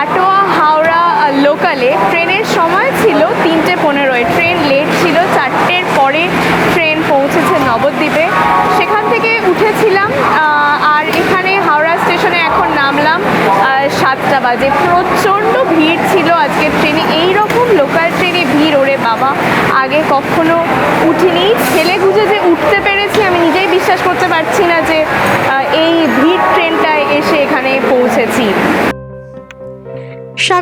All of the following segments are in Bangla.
কাটোয়া হাওড়া লোকালে ট্রেনের সময় ছিল তিনটে পনেরোয়। ট্রেন লেট ছিল, চারটের পরে ট্রেন পৌঁছেছে নবদ্বীপে। সেখান থেকে উঠেছিলাম আর এখানে হাওড়া স্টেশনে এখন নামলাম সাতটা বাজে। প্রচণ্ড ভিড় ছিল আজকে ট্রেনে। এই রকম লোকাল ট্রেনে ভিড়, ওরে বাবা! আগে কখনো উঠিনি। ছেলে গুজে যে উঠতে পেরেছি, আমি নিজেই বিশ্বাস করতে পারছি না যে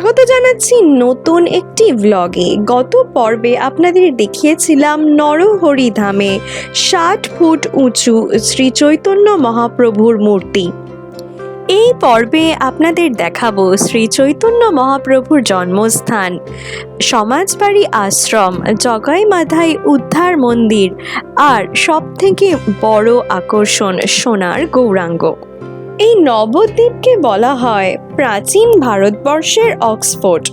স্বাগত জানাচ্ছি নতুন একটি ব্লগে গত পর্বে আপনাদের দেখিয়েছিলাম নরহরি ধামে ষাট ফুট উঁচু শ্রী চৈতন্য মহাপ্রভুর মূর্তি। এই পর্বে আপনাদের দেখাবো শ্রী চৈতন্য মহাপ্রভুর জন্মস্থান, সমাজবাড়ি আশ্রম জগাই মাথায় উদ্ধার মন্দির আর সবথেকে বড় আকর্ষণ সোনার গৌরাঙ্গ। এই নবদ্বীপকে বলা হয় প্রাচীন ভারতবর্ষের অক্সফোর্ড।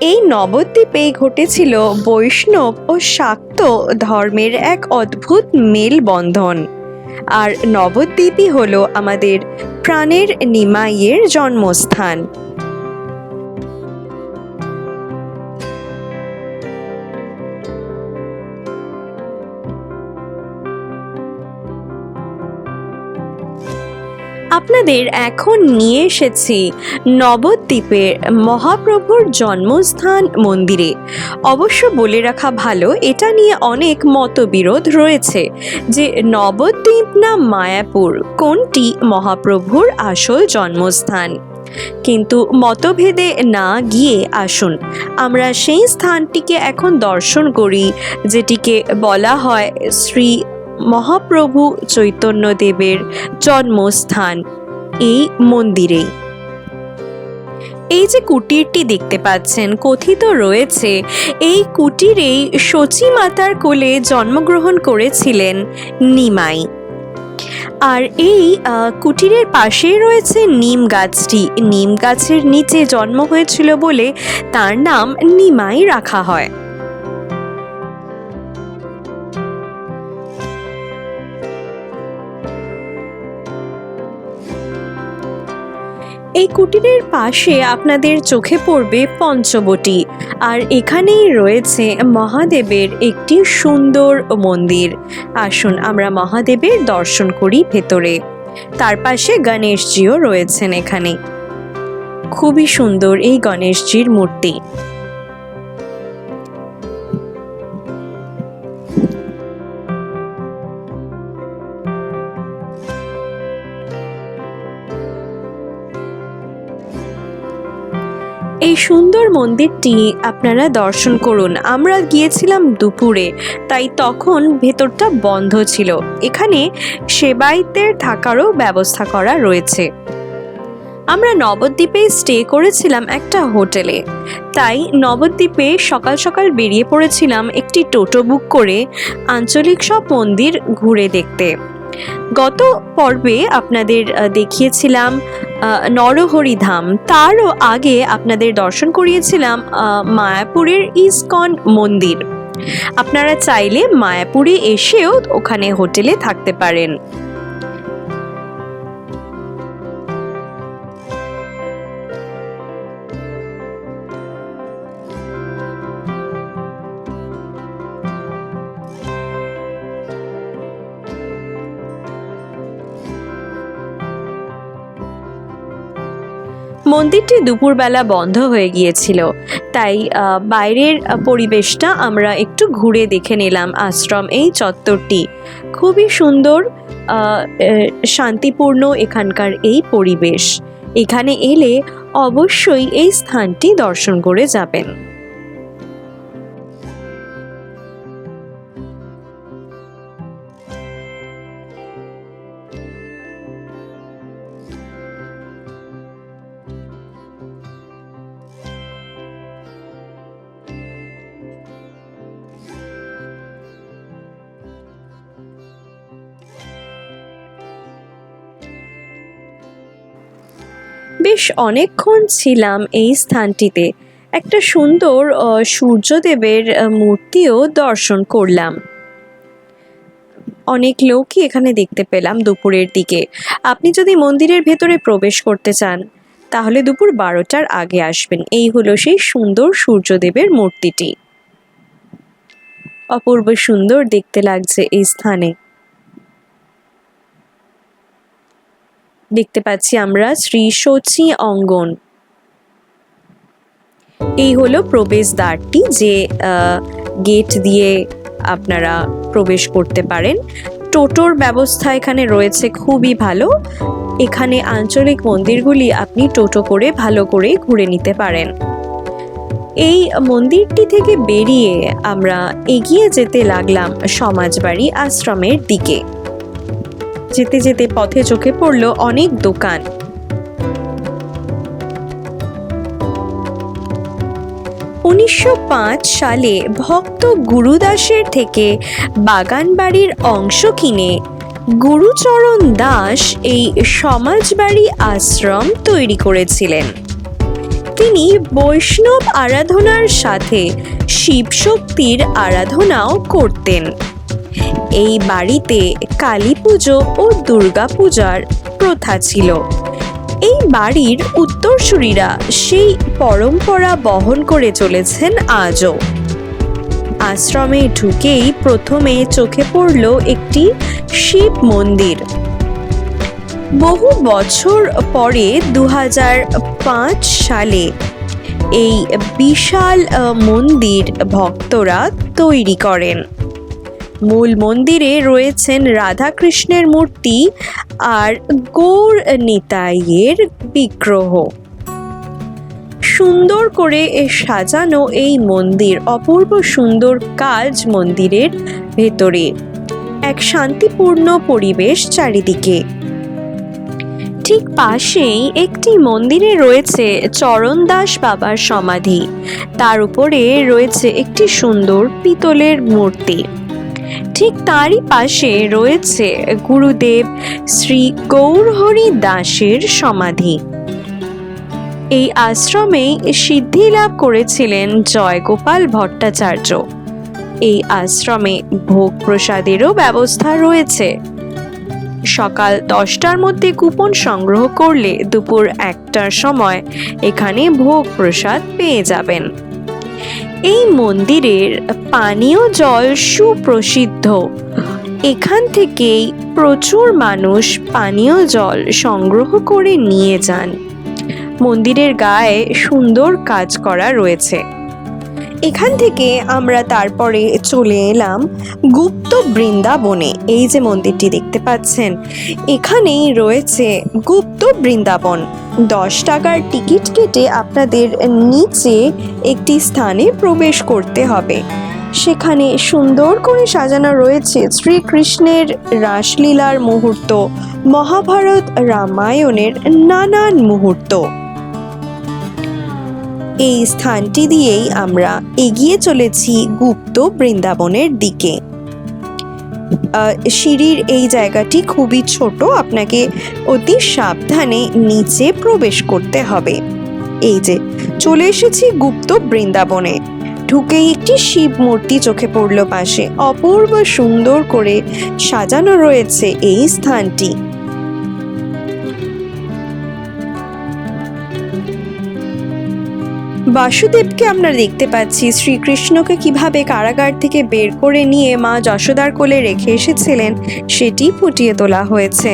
এই নবদ্বীপে ঘটেছিল বৈষ্ণব ও শাক্ত ধর্মের এক অদ্ভুত মেলবন্ধন। আর নবদ্বীপই হলো আমাদের প্রাণের নিমাইয়ের জন্মস্থান। আপনাদের এখন নিয়ে এসেছি নবদ্বীপের মহাপ্রভুর জন্মস্থান মন্দিরে। অবশ্য বলে রাখা ভালো, এটা নিয়ে অনেক মতবিরোধ রয়েছে যে নবদ্বীপ না মায়াপুর কোনটি মহাপ্রভুর আসল জন্মস্থান। কিন্তু মতভেদে না গিয়ে আসুন, আমরা সেই স্থানটিকে এখন দর্শন করি, যেটিকে বলা হয় শ্রী মহাপ্রভু চৈতন্যদেবের জন্মস্থান এই মন্দিরেই এই যে কুটিরটি দেখতে পাচ্ছেন, কথিত রয়েছে, এই কুটিরেই সচী মাতার কোলে জন্মগ্রহণ করেছিলেন নিমাই। আর এই কুটিরের পাশেই রয়েছে নিম গাছটি। নিম গাছের নিচে জন্ম হয়েছিল বলে তার নাম নিমাই রাখা হয়। এই কুটিরের পাশে আপনাদের চোখে পড়বে পঞ্চবটি। আর এখানেই রয়েছে মহাদেবের একটি সুন্দর মন্দির। আসুন আমরা মহাদেবের দর্শন করি ভেতরে। তার পাশে গণেশজিও রয়েছেন এখানে। খুবই সুন্দর এই গণেশজির মূর্তি। এই সুন্দর মন্দিরটি আপনারা দর্শন করুন। আমরা গিয়েছিলাম দুপুরে, তাই তখন ভেতরটা বন্ধ ছিল। এখানে সেবাইতের থাকারও ব্যবস্থা করা রয়েছে। আমরা নবদ্বীপে স্টে করেছিলাম একটা হোটেলে। তাই নবদ্বীপে সকাল সকাল বেরিয়ে পড়েছিলাম একটি টোটো বুক করে আঞ্চলিক সব মন্দির ঘুরে দেখতে। গত পর্বে আপনাদের দেখিয়েছিলাম নরহরি ধাম। তারও আগে আপনাদের দর্শন করিয়েছিলাম মায়াপুরের ইসকন মন্দির। আপনারা চাইলে মায়াপুরে এসেও ওখানে হোটেলে থাকতে পারেন। মন্দিরটি দুপুরবেলা বন্ধ হয়ে গিয়েছিল। তাই বাইরের পরিবেশটা আমরা একটু ঘুরে দেখে নিলাম আশ্রম এই চত্বরটি। খুবই সুন্দর শান্তিপূর্ণ এখানকার এই পরিবেশ। এখানে এলে অবশ্যই এই স্থানটি দর্শন করে যাবেন। বেশ অনেকক্ষণ ছিলাম এই স্থানটিতে। একটা সুন্দর সূর্যদেবের মূর্তিও দর্শন করলাম। অনেক লোকই এখানে দেখতে পেলাম দুপুরের দিকে। আপনি যদি মন্দিরের ভেতরে প্রবেশ করতে চান, তাহলে দুপুর বারোটার আগে আসবেন। এই হলো সেই সুন্দর সূর্যদেবের মূর্তিটি। অপূর্ব সুন্দর দেখতে লাগছে এই স্থানে। দেখতে পাচ্ছি আমরা শ্রী শচী অঙ্গন। এই হলো প্রবেশদ্বারটি যে আহ, গেট দিয়ে আপনারা প্রবেশ করতে পারেন। টোটোর ব্যবস্থা এখানে রয়েছে খুবই ভালো। এখানে আঞ্চলিক মন্দিরগুলি আপনি টোটো করে ভালো করে ঘুরে নিতে পারেন। এই মন্দিরটি থেকে বেরিয়ে আমরা এগিয়ে যেতে লাগলাম সমাজবাড়ি আশ্রমের দিকে। যেতে যেতে পথে চোখে পড়ল অনেক দোকান। উনিশশো সালে ভক্ত গুরুদাসের থেকে বাগানবাড়ির অংশ কিনে গুরুচরণ দাস এই সমাজবাড়ি আশ্রম তৈরি করেছিলেন। তিনি বৈষ্ণব আরাধনার সাথে শিবশক্তির আরাধনাও করতেন। এই বাড়িতে কালী পুজো ও দুর্গা পূজার প্রথা ছিল। এই বাড়ির উত্তরসূরিরা সেই পরম্পরা বহন করে চলেছেন আজও। আশ্রমে ঢুকেই প্রথমে চোখে পড়ল একটি শিব মন্দির। বহু বছর পরে দু হাজার পাঁচ সালে এই বিশাল মন্দির ভক্তরা তৈরি করেন। মূল মন্দিরে রয়েছেন রাধাকৃষ্ণের মূর্তি আর গৌর নিতাইয়ের বিগ্রহ। সুন্দর করে সাজানো এই মন্দির, অপূর্ব সুন্দর কাজ মন্দিরের ভেতরে। এক শান্তিপূর্ণ পরিবেশ চারিদিকে। ঠিক পাশেই একটি মন্দিরে রয়েছে চরণ দাস বাবার সমাধি। তার উপরে রয়েছে একটি সুন্দর পিতলের মূর্তি। ঠিক তারই পাশে রয়েছে গুরুদেব শ্রী গৌরহরি দাসের সমাধি। এই আশ্রমে সিদ্ধি লাভ করেছিলেন জয়গোপাল ভট্টাচার্য। এই আশ্রমে ভোগ প্রসাদেরও ব্যবস্থা রয়েছে। সকাল দশটার মধ্যে কুপন সংগ্রহ করলে দুপুর একটার সময় এখানে ভোগ প্রসাদ পেয়ে যাবেন। এই মন্দিরের পানীয় জল সুপ্রসিদ্ধ। এখান থেকেই প্রচুর মানুষ পানীয় জল সংগ্রহ করে নিয়ে যান। মন্দিরের গায়ে সুন্দর কাজ করা রয়েছে। এখান থেকে আমরা তারপরে চলে এলাম গুপ্ত বৃন্দাবনে। এই যে মন্দিরটি দেখতে পাচ্ছেন, এখানেই রয়েছে গুপ্ত বৃন্দাবন। দশ টাকার টিকিট কেটে আপনাদের নিচে একটি স্থানে প্রবেশ করতে হবে। সেখানে সুন্দর করে সাজানো রয়েছে শ্রীকৃষ্ণের রাসলীলার মুহূর্ত, মহাভারত রামায়ণের নানান মুহূর্ত। এই স্থানটি দিয়েই আমরা এগিয়ে চলেছি গুপ্ত বৃন্দাবনের দিকে। সিঁড়ির এই জায়গাটি খুবই ছোট, আপনাকে অতি সাবধানে নিচে প্রবেশ করতে হবে। এই যে, চলে এসেছি গুপ্ত বৃন্দাবনে। ঢুকেই একটি শিব মূর্তি চোখে পড়ল পাশে। অপূর্ব সুন্দর করে সাজানো রয়েছে এই স্থানটি। বাসুদেবকে আমরা দেখতে পাচ্ছি। শ্রীকৃষ্ণকে কীভাবে কারাগার থেকে বের করে নিয়ে মা যশোদার কোলে রেখে এসেছিলেন, সেটি ফুটিয়ে তোলা হয়েছে।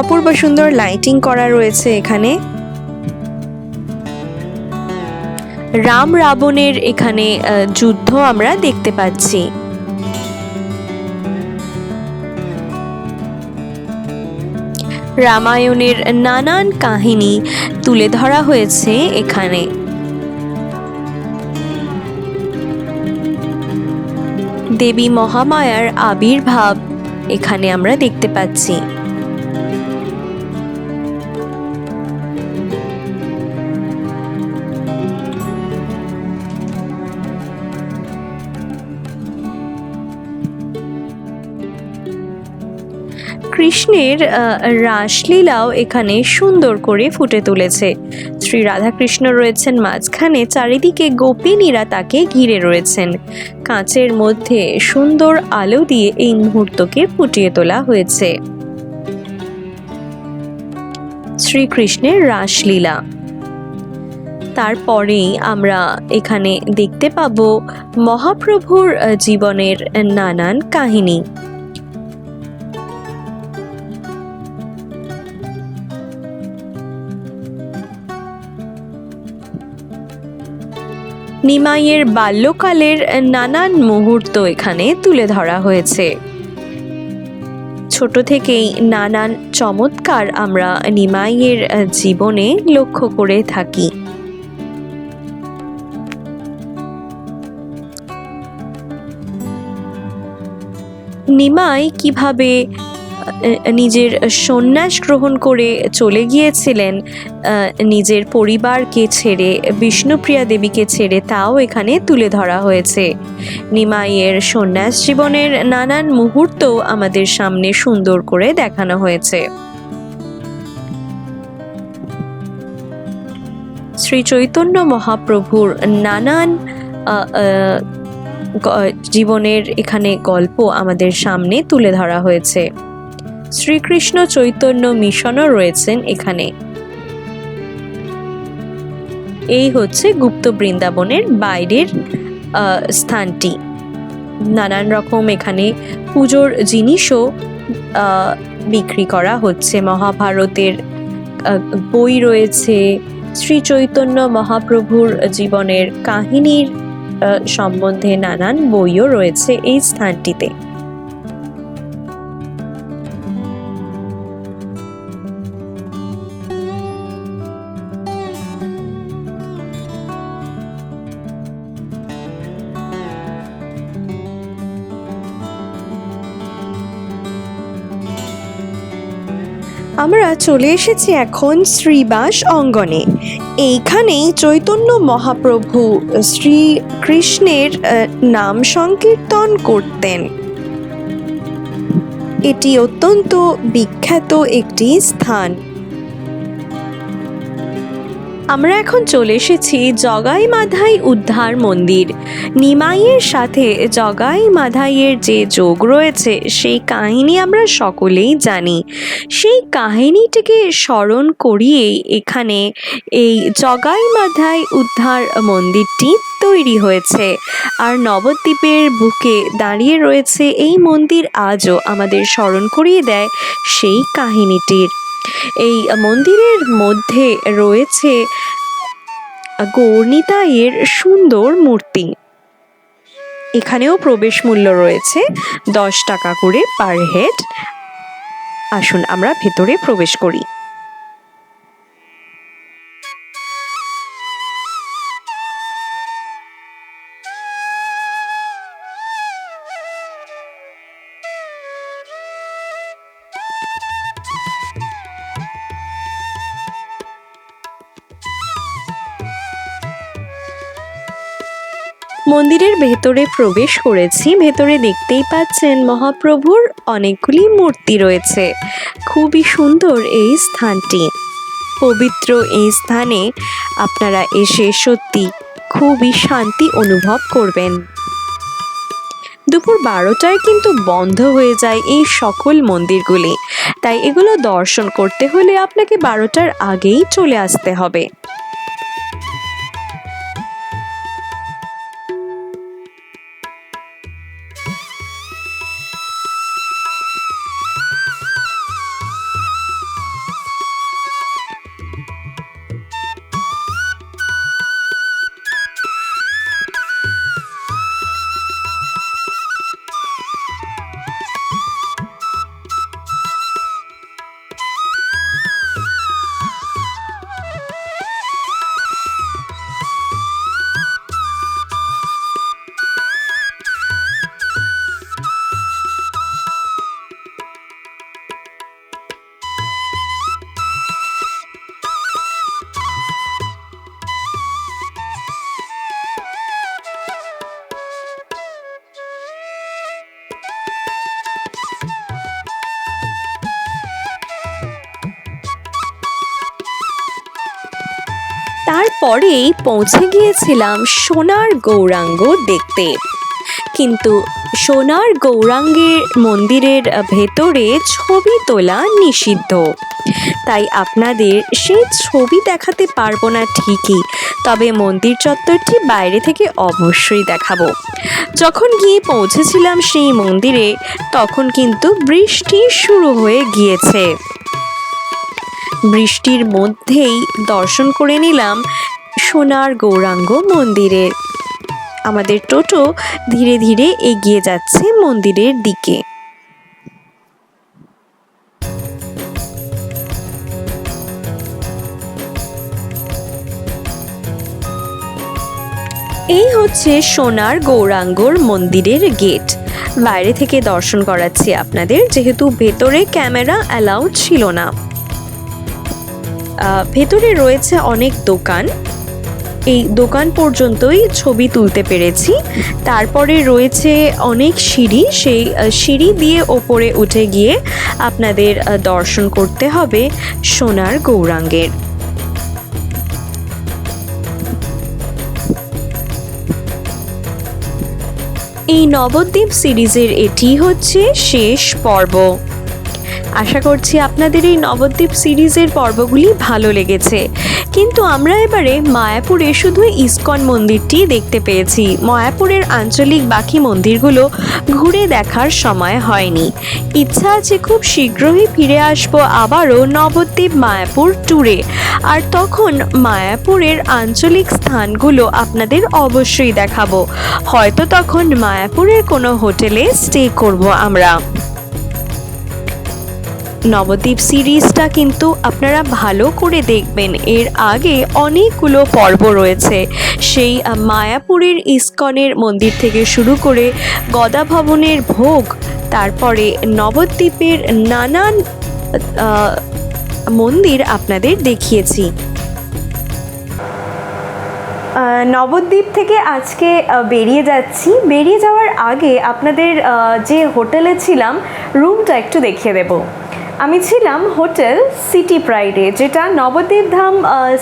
অপূর্ব সুন্দর লাইটিং করা রয়েছে এখানে। রাম রাবণের এখানে যুদ্ধ আমরা দেখতে পাচ্ছি। রামায়ণের নানান কাহিনী তুলে ধরা হয়েছে এখানে। দেবী মহামায়ার আবির্ভাব এখানে আমরা দেখতে পাচ্ছি। কৃষ্ণের রাসলীলাও এখানে সুন্দর করে ফুটে তুলেছে। শ্রী রাধাকৃষ্ণ রয়েছেন মাঝখানে, চারিদিকে গোপিনীরা তাকে ঘিরে রয়েছেন। কাঁচের মধ্যে সুন্দর আলো দিয়ে এই মুহূর্তকে ফুটিয়ে তোলা হয়েছে। শ্রীকৃষ্ণের রাসলীলা। তারপরেই আমরা এখানে দেখতে পাব মহাপ্রভুর জীবনের নানান কাহিনী। নিমাইয়ের বাল্যকালের নানান মুহূর্ত এখানে তুলে ধরা হয়েছে। ছোট থেকেই নানান চমৎকার আমরা নিমাইয়ের জীবনে লক্ষ্য করে থাকি। নিমাই কীভাবে নিজের সন্ন্যাস গ্রহণ করে চলে গিয়েছিলেন নিজের পরিবারকে ছেড়ে, বিষ্ণুপ্রিয়া দেবীকে ছেড়ে তাও এখানে তুলে ধরা হয়েছে। নিমাইয়ের সন্ন্যাস জীবনের নানান মুহূর্ত আমাদের সামনে সুন্দর করে দেখানো হয়েছে। শ্রী চৈতন্য মহাপ্রভুর নানান জীবনের এখানে গল্প আমাদের সামনে তুলে ধরা হয়েছে। শ্রীকৃষ্ণ চৈতন্য মিশনও রয়েছেন এখানে। এই হচ্ছে গুপ্ত বৃন্দাবনের বাইরের স্থানটি। নানান রকম এখানে পুজোর জিনিসও বিক্রি করা হচ্ছে। মহাভারতের বই রয়েছে। শ্রী চৈতন্য মহাপ্রভুর জীবনের কাহিনীর সম্বন্ধে নানান বইও রয়েছে এই স্থানটিতে। আমরা চলে এসেছি এখন শ্রীবাস অঙ্গনে। এইখানেই চৈতন্য মহাপ্রভু শ্রী কৃষ্ণের নাম সংকীর্তন করতেন। এটি অত্যন্ত বিখ্যাত একটি স্থান। আমরা এখন চলে এসেছি জগাই মাধাই উদ্ধার মন্দির। নিমাইয়ের সাথে জগাই মাধাইয়ের যে যোগ রয়েছে, সেই কাহিনী আমরা সকলেই জানি। সেই কাহিনীটিকে স্মরণ করিয়েই এখানে এই জগাই মাধাই উদ্ধার মন্দিরটি তৈরি হয়েছে। আর নবদ্বীপের বুকে দাঁড়িয়ে রয়েছে এই মন্দির, আজও আমাদের স্মরণ করিয়ে দেয় সেই কাহিনীটির। এই মন্দিরের মধ্যে রয়েছে গৌর্ণিতায়ের সুন্দর মূর্তি। এখানেও প্রবেশ মূল্য রয়েছে দশ টাকা করে পার হেড আসুন আমরা ভেতরে প্রবেশ করি। মন্দিরের ভেতরে প্রবেশ করেছি। ভেতরে দেখতেই পাচ্ছেন মহাপ্রভুর অনেকগুলি মূর্তি রয়েছে। খুবই সুন্দর এই স্থানটি। পবিত্র এই স্থানে আপনারা এসে সত্যি খুবই শান্তি অনুভব করবেন। দুপুর বারোটায় কিন্তু বন্ধ হয়ে যায় এই সকল মন্দিরগুলি। তাই এগুলো দর্শন করতে হলে আপনাকে বারোটার আগেই চলে আসতে হবে। তারপরেই পৌঁছে গিয়েছিলাম সোনার গৌরাঙ্গ দেখতে। কিন্তু সোনার গৌরাঙ্গের মন্দিরের ভেতরে ছবি তোলা নিষিদ্ধ। তাই আপনাদের সেই ছবি দেখাতে পারব না ঠিকই, তবে মন্দির চত্বরটি বাইরে থেকে অবশ্যই দেখাবো। যখন গিয়ে পৌঁছেছিলাম সেই মন্দিরে, তখন কিন্তু বৃষ্টি শুরু হয়ে গিয়েছে। বৃষ্টির মধ্যেই দর্শন করে নিলাম সোনার গৌরাঙ্গ মন্দিরের আমাদের টোটো ধীরে ধীরে এগিয়ে যাচ্ছে মন্দিরের দিকে। এই হচ্ছে সোনার গৌরাঙ্গর মন্দিরের গেট। বাইরে থেকে দর্শন করাচ্ছি আপনাদের, যেহেতু ভেতরে ক্যামেরা অ্যালাউড ছিল না। ভেতরে রয়েছে অনেক দোকান। এই দোকান পর্যন্তই ছবি তুলতে পেরেছি। তারপরে রয়েছে অনেক সিঁড়ি, সেই সিঁড়ি দিয়ে ওপরে উঠে গিয়ে আপনাদের দর্শন করতে হবে সোনার গৌরাঙ্গের। এই নবদ্বীপ সিরিজের এটি হচ্ছে শেষ পর্ব। আশা করছি আপনাদের এই নবদ্বীপ সিরিজের পর্বগুলি ভালো লেগেছে। কিন্তু আমরা এবারে মায়াপুরে শুধু ইস্কন মন্দিরটি দেখতে পেয়েছি। মায়াপুরের আঞ্চলিক বাকি মন্দিরগুলো ঘুরে দেখার সময় হয়নি। ইচ্ছা আছে খুব শীঘ্রই ফিরে আসব আবারও নবদ্বীপ মায়াপুর ট্যুরে আর তখন মায়াপুরের আঞ্চলিক স্থানগুলো আপনাদের অবশ্যই দেখাবো। হয়তো তখন মায়াপুরের কোনো হোটেলে স্টে করব আমরা। নবদ্বীপ সিরিজটা কিন্তু আপনারা ভালো করে দেখবেন। এর আগে অনেকগুলো পর্ব রয়েছে। সেই মায়াপুরের ইস্কনের মন্দির থেকে শুরু করে গদা ভবনের ভোগ, তারপরে নবদ্বীপের নানান মন্দির আপনাদের দেখিয়েছি। নবদ্বীপ থেকে আজকে বেরিয়ে যাচ্ছি। বেরিয়ে যাওয়ার আগে আপনাদের যে হোটেলে ছিলাম, রুমটা একটু দেখিয়ে দেব। আমি ছিলাম হোটেল সিটি প্রাইডে, যেটা নবদ্বীপ ধাম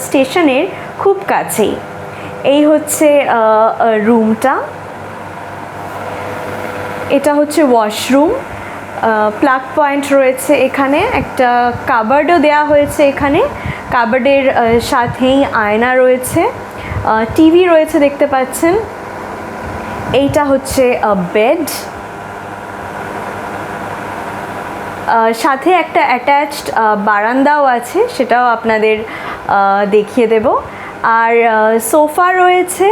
স্টেশনের খুব কাছেই। এই হচ্ছে রুমটা। এটা হচ্ছে ওয়াশরুম। প্লাগ পয়েন্ট রয়েছে এখানে, একটা কাবার্ডও দেওয়া হয়েছে এখানে। কাবার্ডের সাথেই আয়না রয়েছে। টিভি রয়েছে দেখতে পাচ্ছেন। এইটা হচ্ছে বেড। সাথে একটা অ্যাটাচড বারান্দাও আছে, সেটাও আপনাদের দেখিয়ে দেব। আর সোফা রয়েছে,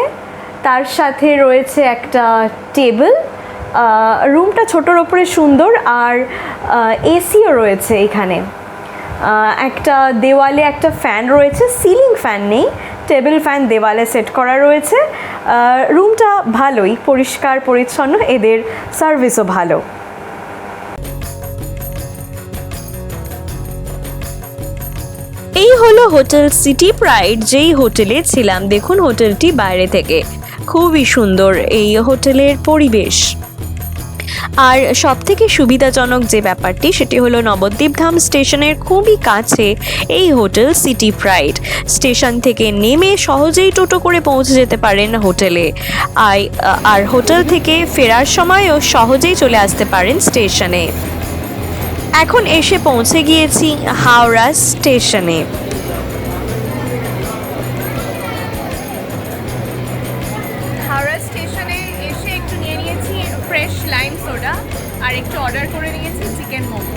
তার সাথে রয়েছে একটা টেবিল। রুমটা ছোটোর ওপরে সুন্দর, আর এসিও রয়েছে এখানে। একটা দেওয়ালে একটা ফ্যান রয়েছে, সিলিং ফ্যান নেই, টেবিল ফ্যান দেওয়ালে সেট করা রয়েছে। রুমটা ভালোই, পরিষ্কার, পরিচ্ছন্ন, এদের সার্ভিসও ভালো। এই হলো হোটেল সিটি প্রাইড, যেই হোটেলে ছিলাম। দেখুন হোটেলটি বাইরে থেকে। খুবই সুন্দর এই হোটেলের পরিবেশ। আর সব থেকে সুবিধাজনক যে ব্যাপারটি, সেটি হলো নবদ্বীপ ধাম স্টেশনের খুবই কাছে এই হোটেল সিটি প্রাইড। স্টেশন থেকে নেমে সহজেই টোটো করে পৌঁছে যেতে পারেন হোটেলে। আর হোটেল থেকে ফেরার সময়ও সহজেই চলে আসতে পারেন স্টেশনে। এখন এসে পৌঁছে গিয়েছি হাওড়া স্টেশনে। হাওড়া স্টেশনে এসে একটু নিয়ে নিয়েছি ফ্রেশ লাইম সোডা আর একটু অর্ডার করে নিয়েছি চিকেন মোমো।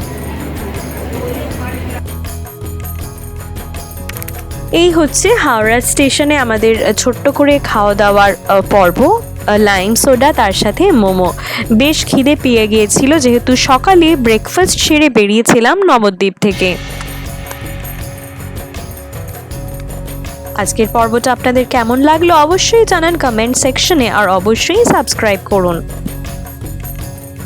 এই হচ্ছে হাওড়া স্টেশনে আমাদের ছোট্ট করে খাওয়া দাওয়ার পর্ব। লাইম সোডা তার সাথে মোমো। বেশ খিদে পেয়ে গিয়েছিল, যেহেতু সকালে ব্রেকফাস্ট সেরে বেরিয়েছিলাম নবদ্বীপ থেকে। আজকের পর্বটা আপনাদের কেমন লাগল অবশ্যই জানান কমেন্ট সেকশনে আর অবশ্যই সাবস্ক্রাইব করুন।